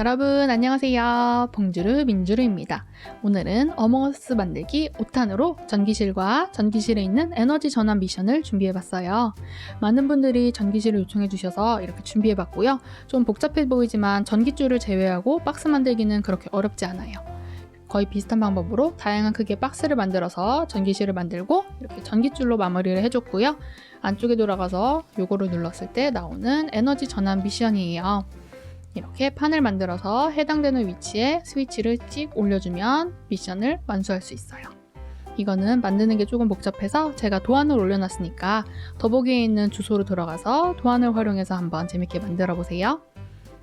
여러분 안녕하세요. 봉주르 민주르입니다. 오늘은 어몽어스 만들기 5탄으로 전기실과 전기실에 있는 에너지 전환 미션을 준비해봤어요. 많은 분들이 전기실을 요청해주셔서 이렇게 준비해봤고요. 좀 복잡해 보이지만 전기줄을 제외하고 박스 만들기는 그렇게 어렵지 않아요. 거의 비슷한 방법으로 다양한 크기의 박스를 만들어서 전기실을 만들고 이렇게 전기줄로 마무리를 해줬고요. 안쪽에 돌아가서 요거를 눌렀을 때 나오는 에너지 전환 미션이에요. 이렇게 판을 만들어서 해당되는 위치에 스위치를 찍 올려주면 미션을 완수할 수 있어요. 이거는 만드는 게 조금 복잡해서 제가 도안을 올려놨으니까 더보기에 있는 주소로 들어가서 도안을 활용해서 한번 재밌게 만들어 보세요.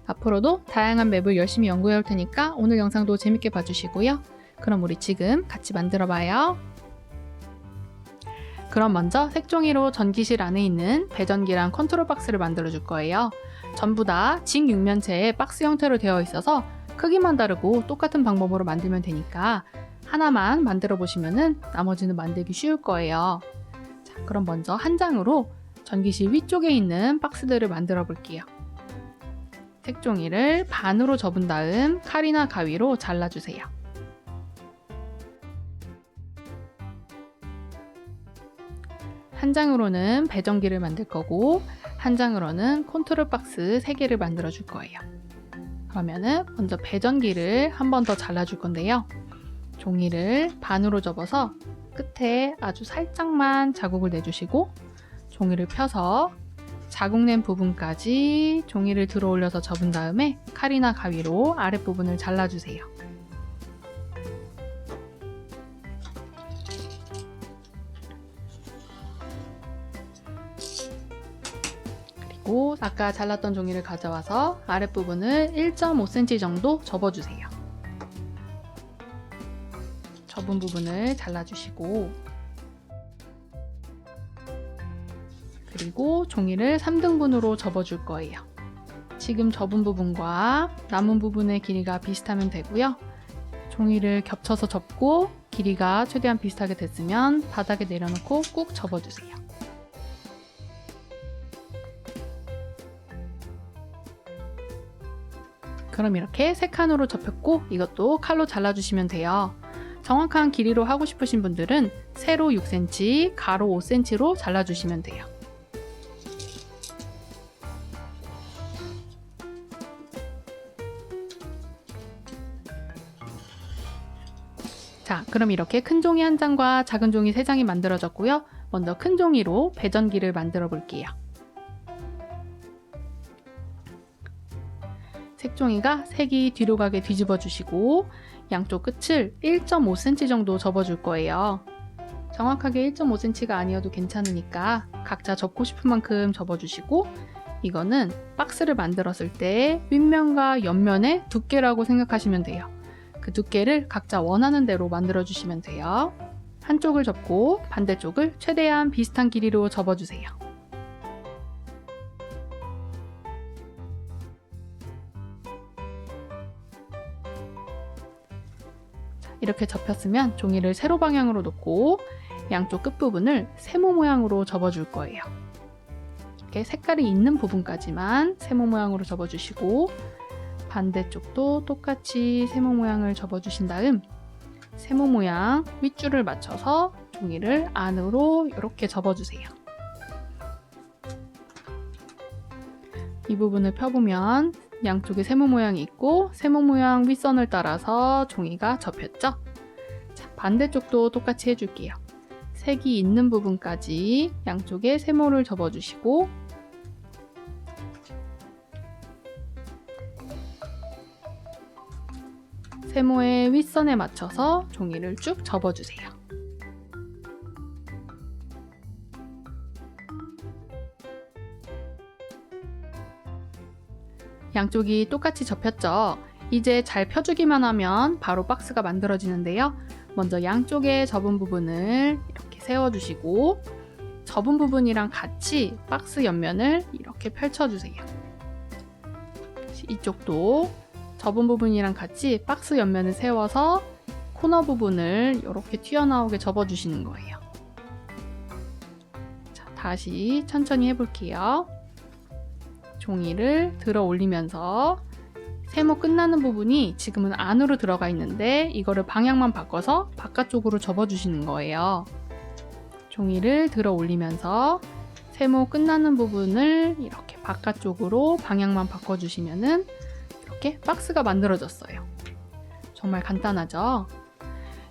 앞으로도 다양한 맵을 열심히 연구해 올 테니까 오늘 영상도 재밌게 봐주시고요. 그럼 우리 지금 같이 만들어 봐요. 그럼 먼저 색종이로 전기실 안에 있는 배전기랑 컨트롤 박스를 만들어 줄 거예요. 전부 다 직육면체의 박스 형태로 되어 있어서 크기만 다르고 똑같은 방법으로 만들면 되니까 하나만 만들어 보시면은 나머지는 만들기 쉬울 거예요. 자, 그럼 먼저 한 장으로 전기실 위쪽에 있는 박스들을 만들어 볼게요. 색종이를 반으로 접은 다음 칼이나 가위로 잘라주세요. 한 장으로는 배전기를 만들 거고 한 장으로는 컨트롤 박스 3개를 만들어 줄 거예요. 그러면은 먼저 배전기를 한 번 더 잘라 줄 건데요. 종이를 반으로 접어서 끝에 아주 살짝만 자국을 내주시고 종이를 펴서 자국 낸 부분까지 종이를 들어 올려서 접은 다음에 칼이나 가위로 아랫부분을 잘라주세요. 아까 잘랐던 종이를 가져와서 아랫부분을 1.5cm 정도 접어주세요. 접은 부분을 잘라주시고 그리고 종이를 3등분으로 접어줄 거예요. 지금 접은 부분과 남은 부분의 길이가 비슷하면 되고요. 종이를 겹쳐서 접고 길이가 최대한 비슷하게 됐으면 바닥에 내려놓고 꾹 접어주세요. 그럼 이렇게 세 칸으로 접혔고 이것도 칼로 잘라주시면 돼요. 정확한 길이로 하고 싶으신 분들은 세로 6cm, 가로 5cm로 잘라주시면 돼요. 자, 그럼 이렇게 큰 종이 한 장과 작은 종이 세 장이 만들어졌고요. 먼저 큰 종이로 배전기를 만들어 볼게요. 색종이가 색이 뒤로 가게 뒤집어 주시고 양쪽 끝을 1.5cm 정도 접어 줄 거예요. 정확하게 1.5cm가 아니어도 괜찮으니까 각자 접고 싶은 만큼 접어 주시고 이거는 박스를 만들었을 때 윗면과 옆면의 두께라고 생각하시면 돼요. 그 두께를 각자 원하는 대로 만들어 주시면 돼요. 한쪽을 접고 반대쪽을 최대한 비슷한 길이로 접어 주세요. 이렇게 접혔으면 종이를 세로 방향으로 놓고 양쪽 끝부분을 세모 모양으로 접어줄 거예요. 이렇게 색깔이 있는 부분까지만 세모 모양으로 접어주시고 반대쪽도 똑같이 세모 모양을 접어주신 다음 세모 모양 윗줄을 맞춰서 종이를 안으로 이렇게 접어주세요. 이 부분을 펴보면 양쪽에 세모 모양이 있고 세모 모양 윗선을 따라서 종이가 접혔죠? 자, 반대쪽도 똑같이 해줄게요. 색이 있는 부분까지 양쪽에 세모를 접어주시고 세모의 윗선에 맞춰서 종이를 쭉 접어주세요. 양쪽이 똑같이 접혔죠. 이제 잘 펴주기만 하면 바로 박스가 만들어지는데요. 먼저 양쪽에 접은 부분을 이렇게 세워주시고 접은 부분이랑 같이 박스 옆면을 이렇게 펼쳐주세요. 이쪽도 접은 부분이랑 같이 박스 옆면을 세워서 코너 부분을 이렇게 튀어나오게 접어주시는 거예요. 자, 다시 천천히 해볼게요. 종이를 들어 올리면서 세모 끝나는 부분이 지금은 안으로 들어가 있는데 이거를 방향만 바꿔서 바깥쪽으로 접어주시는 거예요. 종이를 들어 올리면서 세모 끝나는 부분을 이렇게 바깥쪽으로 방향만 바꿔주시면은 이렇게 박스가 만들어졌어요. 정말 간단하죠?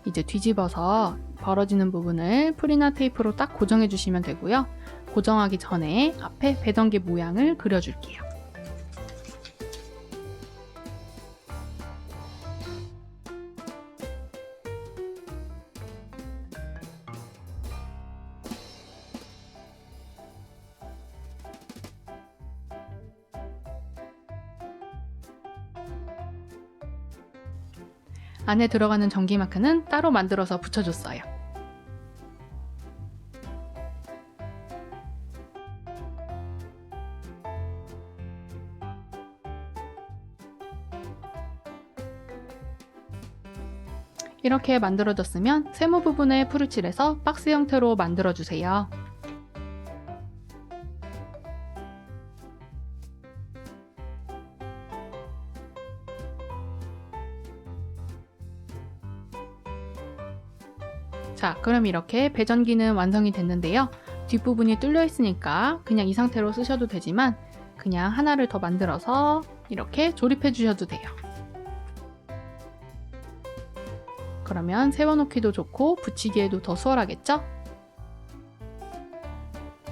이제 뒤집어서 벌어지는 부분을 프리나 테이프로 딱 고정해 주시면 되고요. 고정하기 전에 앞에 배던개 모양을 그려줄게요. 안에 들어가는 전기 마크는 따로 만들어서 붙여줬어요. 이렇게 만들어졌으면 세모 부분에 풀을 칠해서 박스 형태로 만들어주세요. 자, 그럼 이렇게 배전기는 완성이 됐는데요. 뒷부분이 뚫려 있으니까 그냥 이 상태로 쓰셔도 되지만 그냥 하나를 더 만들어서 이렇게 조립해 주셔도 돼요. 그러면 세워놓기도 좋고 붙이기에도 더 수월하겠죠?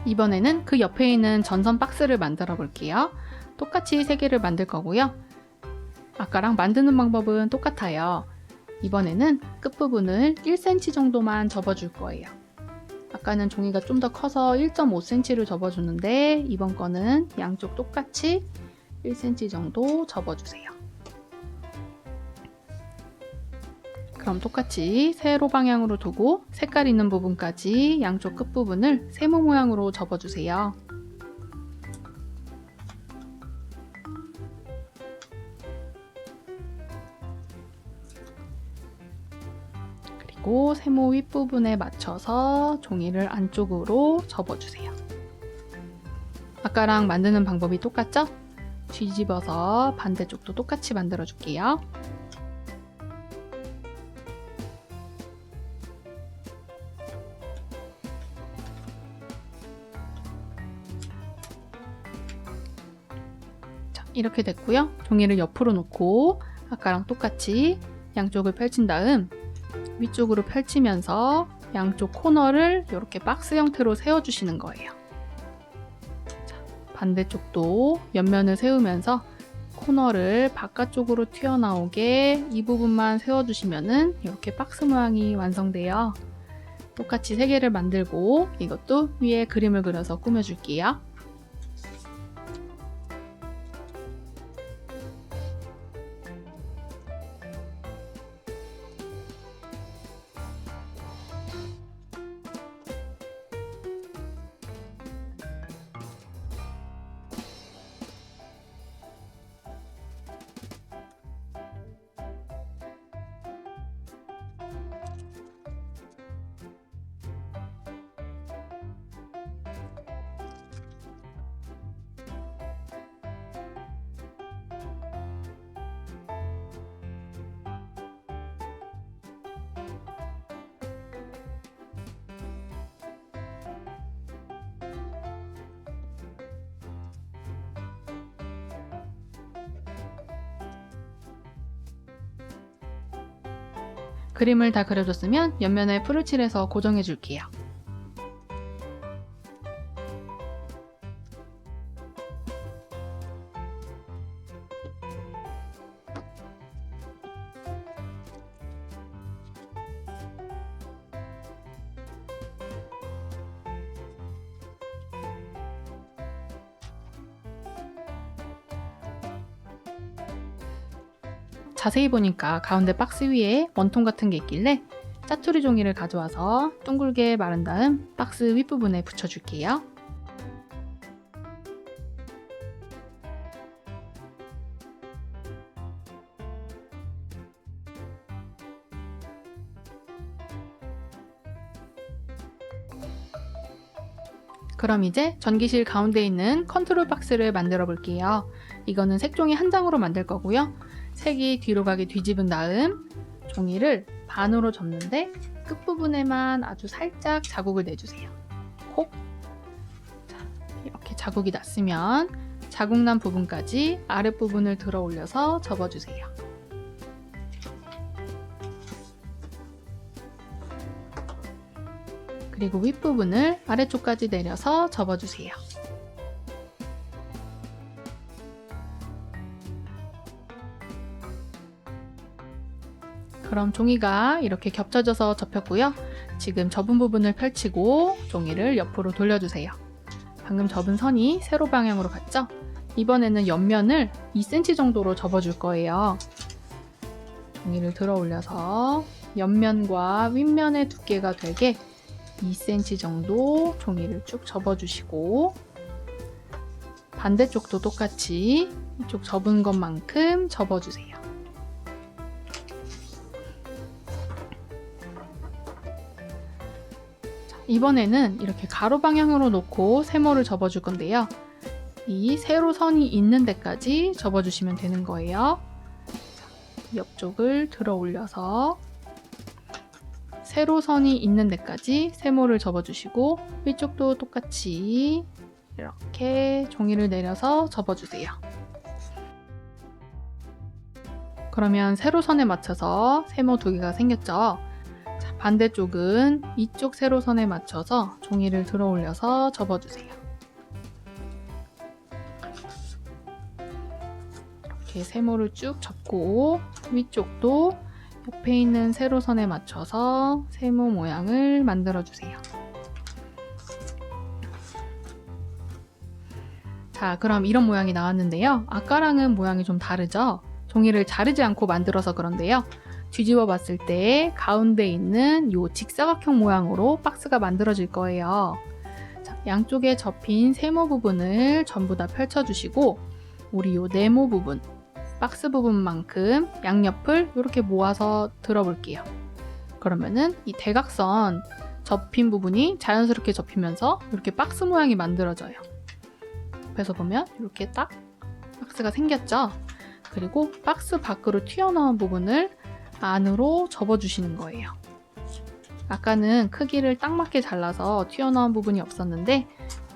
이번에는 그 옆에 있는 전선 박스를 만들어 볼게요. 똑같이 세 개를 만들 거고요. 아까랑 만드는 방법은 똑같아요. 이번에는 끝부분을 1cm 정도만 접어줄 거예요. 아까는 종이가 좀 더 커서 1.5cm를 접어줬는데 이번 거는 양쪽 똑같이 1cm 정도 접어주세요. 그럼 똑같이 세로 방향으로 두고 색깔 있는 부분까지 양쪽 끝부분을 세모 모양으로 접어주세요. 그리고 세모 윗부분에 맞춰서 종이를 안쪽으로 접어주세요. 아까랑 만드는 방법이 똑같죠? 뒤집어서 반대쪽도 똑같이 만들어 줄게요. 이렇게 됐고요. 종이를 옆으로 놓고 아까랑 똑같이 양쪽을 펼친 다음 위쪽으로 펼치면서 양쪽 코너를 이렇게 박스 형태로 세워주시는 거예요. 자, 반대쪽도 옆면을 세우면서 코너를 바깥쪽으로 튀어나오게 이 부분만 세워주시면은 이렇게 박스 모양이 완성돼요. 똑같이 세 개를 만들고 이것도 위에 그림을 그려서 꾸며줄게요. 그림을 다 그려줬으면 옆면에 풀을 칠해서 고정해 줄게요. 자세히 보니까 가운데 박스 위에 원통 같은 게 있길래 짜투리 종이를 가져와서 둥글게 마른 다음 박스 윗부분에 붙여줄게요. 그럼 이제 전기실 가운데 있는 컨트롤 박스를 만들어 볼게요. 이거는 색종이 한 장으로 만들 거고요. 색이 뒤로 가게 뒤집은 다음 종이를 반으로 접는데 끝부분에만 아주 살짝 자국을 내주세요. 콕. 자, 이렇게 자국이 났으면 자국 난 부분까지 아랫부분을 들어 올려서 접어주세요. 그리고 윗부분을 아래쪽까지 내려서 접어주세요. 그럼 종이가 이렇게 겹쳐져서 접혔고요. 지금 접은 부분을 펼치고 종이를 옆으로 돌려주세요. 방금 접은 선이 세로 방향으로 갔죠? 이번에는 옆면을 2cm 정도로 접어줄 거예요. 종이를 들어 올려서 옆면과 윗면의 두께가 되게 2cm 정도 종이를 쭉 접어주시고 반대쪽도 똑같이 이쪽 접은 것만큼 접어주세요. 자, 이번에는 이렇게 가로 방향으로 놓고 세모를 접어줄 건데요. 이 세로 선이 있는 데까지 접어주시면 되는 거예요. 자, 옆쪽을 들어 올려서 세로선이 있는 데까지 세모를 접어주시고 위쪽도 똑같이 이렇게 종이를 내려서 접어주세요. 그러면 세로선에 맞춰서 세모 두 개가 생겼죠? 자, 반대쪽은 이쪽 세로선에 맞춰서 종이를 들어 올려서 접어주세요. 이렇게 세모를 쭉 접고 위쪽도 옆에 있는 세로선에 맞춰서 세모 모양을 만들어 주세요. 자, 그럼 이런 모양이 나왔는데요. 아까랑은 모양이 좀 다르죠? 종이를 자르지 않고 만들어서 그런데요. 뒤집어 봤을 때 가운데 있는 이 직사각형 모양으로 박스가 만들어질 거예요. 자, 양쪽에 접힌 세모 부분을 전부 다 펼쳐주시고 우리 이 네모 부분 박스 부분만큼 양옆을 이렇게 모아서 들어볼게요. 그러면은 이 대각선 접힌 부분이 자연스럽게 접히면서 이렇게 박스 모양이 만들어져요. 옆에서 보면 이렇게 딱 박스가 생겼죠? 그리고 박스 밖으로 튀어나온 부분을 안으로 접어주시는 거예요. 아까는 크기를 딱 맞게 잘라서 튀어나온 부분이 없었는데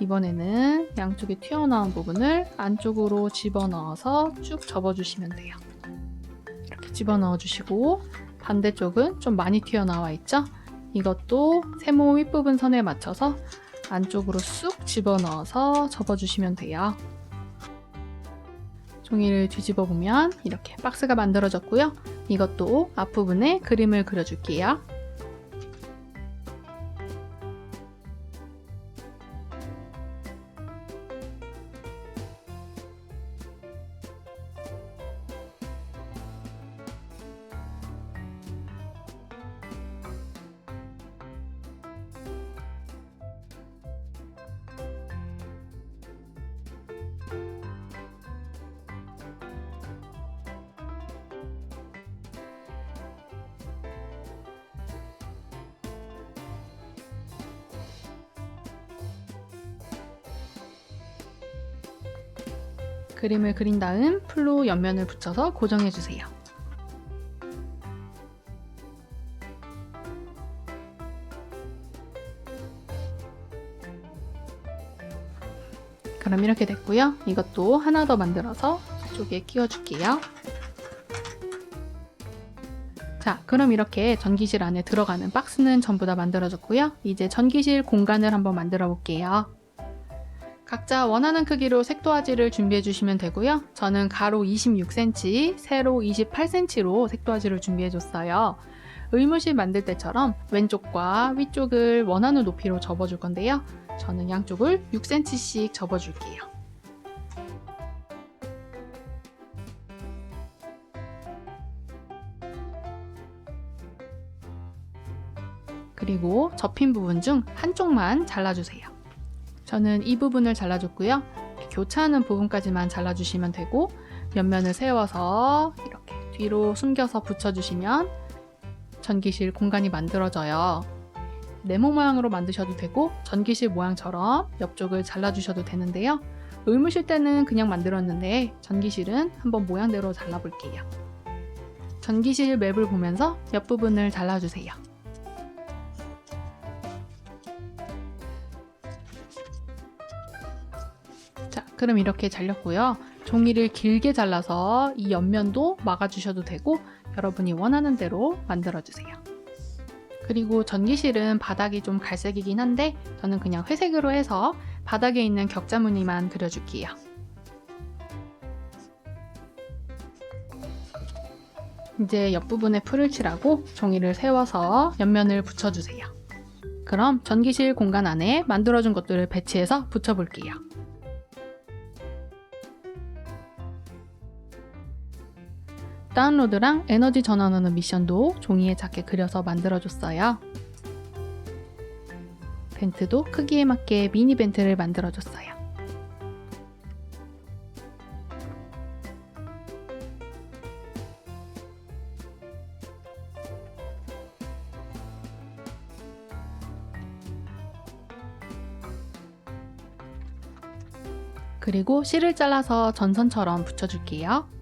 이번에는 양쪽에 튀어나온 부분을 안쪽으로 집어넣어서 쭉 접어주시면 돼요. 이렇게 집어넣어 주시고 반대쪽은 좀 많이 튀어나와 있죠? 이것도 세모 윗부분 선에 맞춰서 안쪽으로 쑥 집어넣어서 접어주시면 돼요. 종이를 뒤집어 보면 이렇게 박스가 만들어졌고요. 이것도 앞부분에 그림을 그려줄게요. 그림을 그린 다음 풀로 옆면을 붙여서 고정해 주세요. 그럼 이렇게 됐고요. 이것도 하나 더 만들어서 이쪽에 끼워줄게요. 자, 그럼 이렇게 전기실 안에 들어가는 박스는 전부 다 만들어졌고요. 이제 전기실 공간을 한번 만들어 볼게요. 각자 원하는 크기로 색도화지를 준비해 주시면 되고요. 저는 가로 26cm, 세로 28cm로 색도화지를 준비해 줬어요. 의무실 만들 때처럼 왼쪽과 위쪽을 원하는 높이로 접어줄 건데요. 저는 양쪽을 6cm씩 접어줄게요. 그리고 접힌 부분 중 한쪽만 잘라주세요. 저는 이 부분을 잘라줬고요. 교차하는 부분까지만 잘라주시면 되고 옆면을 세워서 이렇게 뒤로 숨겨서 붙여주시면 전기실 공간이 만들어져요. 네모 모양으로 만드셔도 되고 전기실 모양처럼 옆쪽을 잘라주셔도 되는데요. 의무실 때는 그냥 만들었는데 전기실은 한번 모양대로 잘라볼게요. 전기실 맵을 보면서 옆부분을 잘라주세요. 그럼 이렇게 잘렸고요. 종이를 길게 잘라서 이 옆면도 막아주셔도 되고 여러분이 원하는 대로 만들어주세요. 그리고 전기실은 바닥이 좀 갈색이긴 한데 저는 그냥 회색으로 해서 바닥에 있는 격자 무늬만 그려줄게요. 이제 옆부분에 풀을 칠하고 종이를 세워서 옆면을 붙여주세요. 그럼 전기실 공간 안에 만들어준 것들을 배치해서 붙여볼게요. 다운로드랑 에너지 전환하는 미션도 종이에 작게 그려서 만들어줬어요. 벤트도 크기에 맞게 미니 벤트를 만들어줬어요. 그리고 실을 잘라서 전선처럼 붙여줄게요.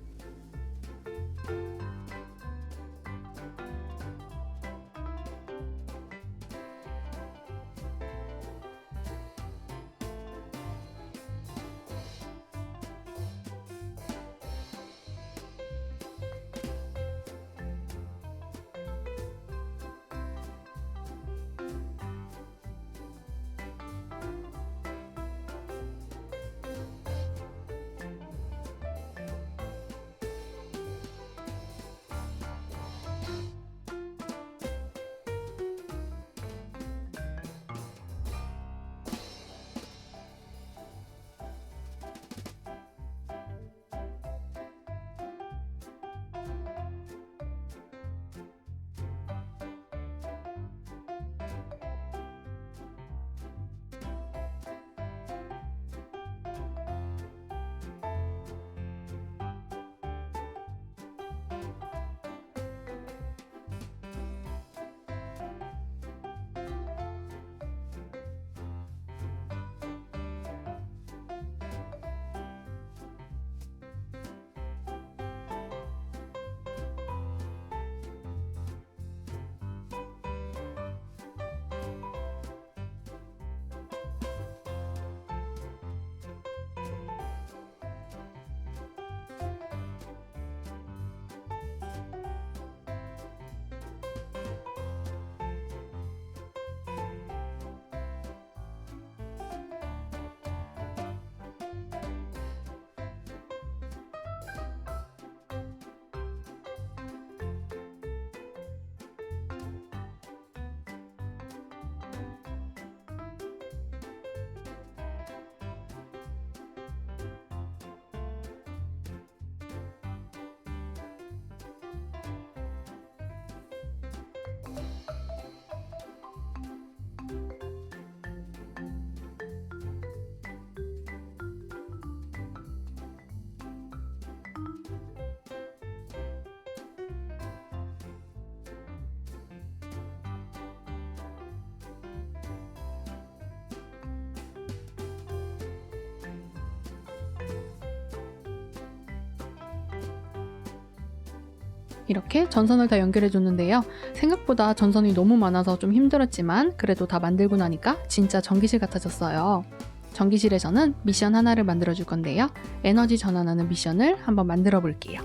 이렇게 전선을 다 연결해 줬는데요. 생각보다 전선이 너무 많아서 좀 힘들었지만 그래도 다 만들고 나니까 진짜 전기실 같아졌어요. 전기실에서는 미션 하나를 만들어 줄 건데요. 에너지 전환하는 미션을 한번 만들어 볼게요.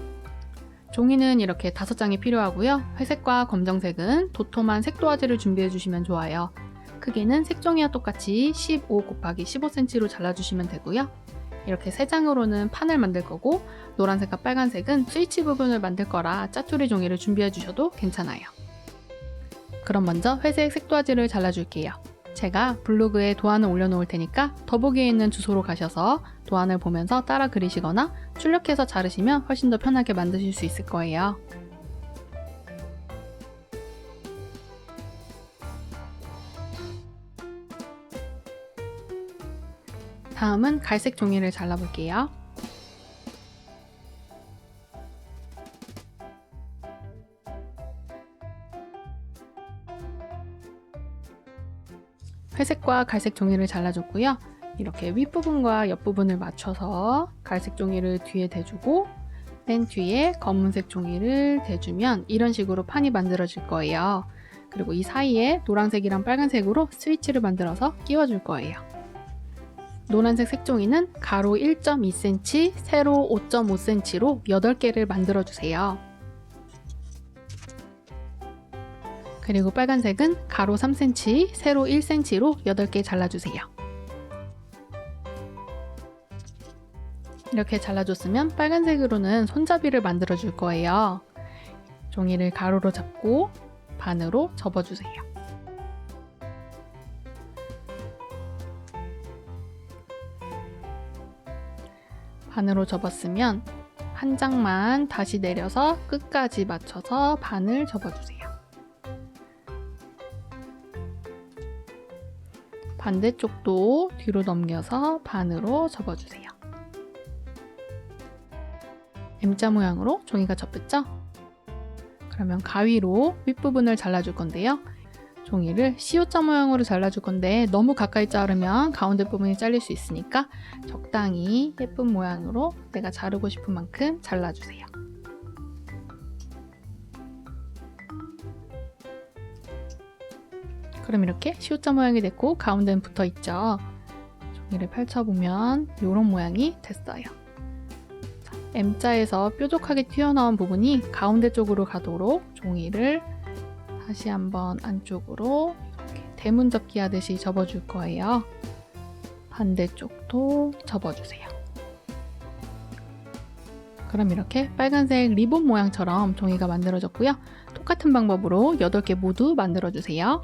종이는 이렇게 다섯 장이 필요하고요. 회색과 검정색은 도톰한 색도화지를 준비해 주시면 좋아요. 크기는 색종이와 똑같이 15 곱하기 15cm로 잘라주시면 되고요. 이렇게 세 장으로는 판을 만들 거고 노란색과 빨간색은 스위치 부분을 만들 거라 짜투리 종이를 준비해 주셔도 괜찮아요. 그럼 먼저 회색 색도화지를 잘라줄게요. 제가 블로그에 도안을 올려놓을 테니까 더보기에 있는 주소로 가셔서 도안을 보면서 따라 그리시거나 출력해서 자르시면 훨씬 더 편하게 만드실 수 있을 거예요. 다음은 갈색 종이를 잘라볼게요. 회색과 갈색 종이를 잘라줬고요. 이렇게 윗부분과 옆부분을 맞춰서 갈색 종이를 뒤에 대주고 맨 뒤에 검은색 종이를 대주면 이런 식으로 판이 만들어질 거예요. 그리고 이 사이에 노란색이랑 빨간색으로 스위치를 만들어서 끼워줄 거예요. 노란색 색종이는 가로 1.2cm, 세로 5.5cm로 8개를 만들어주세요. 그리고 빨간색은 가로 3cm, 세로 1cm로 8개 잘라주세요. 이렇게 잘라줬으면 빨간색으로는 손잡이를 만들어 줄 거예요. 종이를 가로로 잡고 반으로 접어주세요. 반으로 접었으면 한 장만 다시 내려서 끝까지 맞춰서 반을 접어주세요. 반대쪽도 뒤로 넘겨서 반으로 접어주세요. M자 모양으로 종이가 접혔죠? 그러면 가위로 윗부분을 잘라줄 건데요. 종이를 C자 모양으로 잘라줄 건데 너무 가까이 자르면 가운데 부분이 잘릴 수 있으니까 적당히 예쁜 모양으로 내가 자르고 싶은 만큼 잘라주세요. 그럼 이렇게 C자 모양이 됐고 가운데는 붙어 있죠. 종이를 펼쳐보면 이런 모양이 됐어요. 자, M자에서 뾰족하게 튀어나온 부분이 가운데 쪽으로 가도록 종이를 다시 한번 안쪽으로 대문 접기 하듯이 접어줄 거예요. 반대쪽도 접어주세요. 그럼 이렇게 빨간색 리본 모양처럼 종이가 만들어졌고요. 똑같은 방법으로 8개 모두 만들어주세요.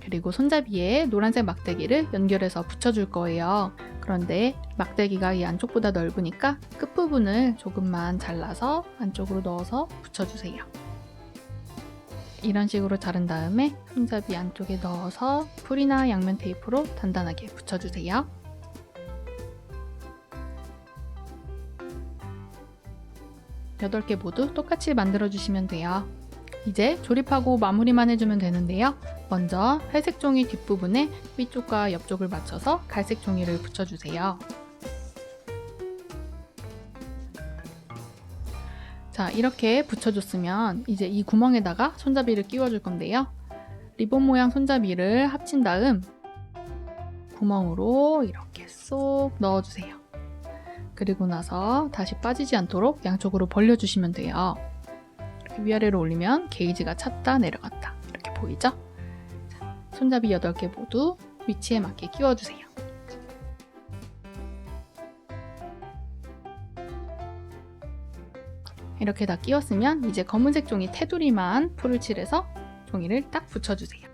그리고 손잡이에 노란색 막대기를 연결해서 붙여줄 거예요. 그런데 막대기가 이 안쪽보다 넓으니까 끝부분을 조금만 잘라서 안쪽으로 넣어서 붙여주세요. 이런 식으로 자른 다음에 손잡이 안쪽에 넣어서 풀이나 양면 테이프로 단단하게 붙여주세요. 여덟 개 모두 똑같이 만들어주시면 돼요. 이제 조립하고 마무리만 해주면 되는데요. 먼저 회색 종이 뒷부분에 위쪽과 옆쪽을 맞춰서 갈색 종이를 붙여주세요. 자, 이렇게 붙여줬으면 이제 이 구멍에다가 손잡이를 끼워줄 건데요. 리본 모양 손잡이를 합친 다음 구멍으로 이렇게 쏙 넣어주세요. 그리고 나서 다시 빠지지 않도록 양쪽으로 벌려주시면 돼요. 위아래로 올리면 게이지가 찼다 내려갔다 이렇게 보이죠? 자, 손잡이 8개 모두 위치에 맞게 끼워주세요. 이렇게 다 끼웠으면 이제 검은색 종이 테두리만 풀을 칠해서 종이를 딱 붙여주세요.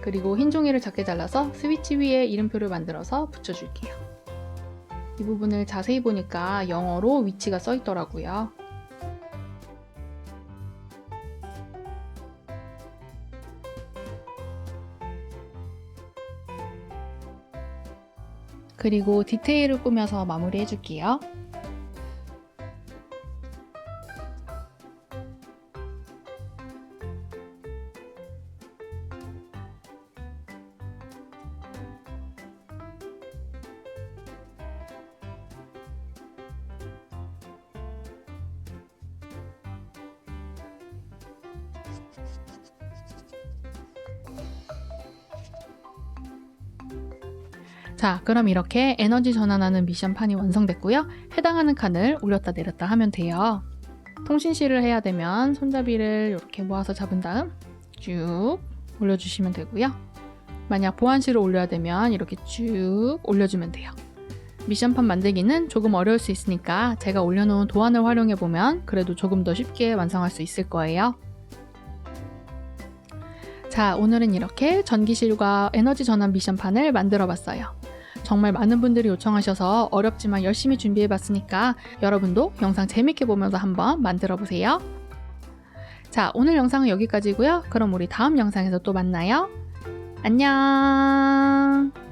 그리고 흰 종이를 작게 잘라서 스위치 위에 이름표를 만들어서 붙여줄게요. 이 부분을 자세히 보니까 영어로 위치가 써 있더라고요. 그리고 디테일을 꾸며서 마무리 해줄게요. 자, 그럼 이렇게 에너지 전환하는 미션판이 완성됐고요. 해당하는 칸을 올렸다 내렸다 하면 돼요. 통신실을 해야 되면 손잡이를 이렇게 모아서 잡은 다음 쭉 올려주시면 되고요. 만약 보안실을 올려야 되면 이렇게 쭉 올려주면 돼요. 미션판 만들기는 조금 어려울 수 있으니까 제가 올려놓은 도안을 활용해 보면 그래도 조금 더 쉽게 완성할 수 있을 거예요. 자, 오늘은 이렇게 전기실과 에너지 전환 미션판을 만들어 봤어요. 정말 많은 분들이 요청하셔서 어렵지만 열심히 준비해 봤으니까 여러분도 영상 재밌게 보면서 한번 만들어 보세요. 자, 오늘 영상은 여기까지고요. 그럼 우리 다음 영상에서 또 만나요. 안녕!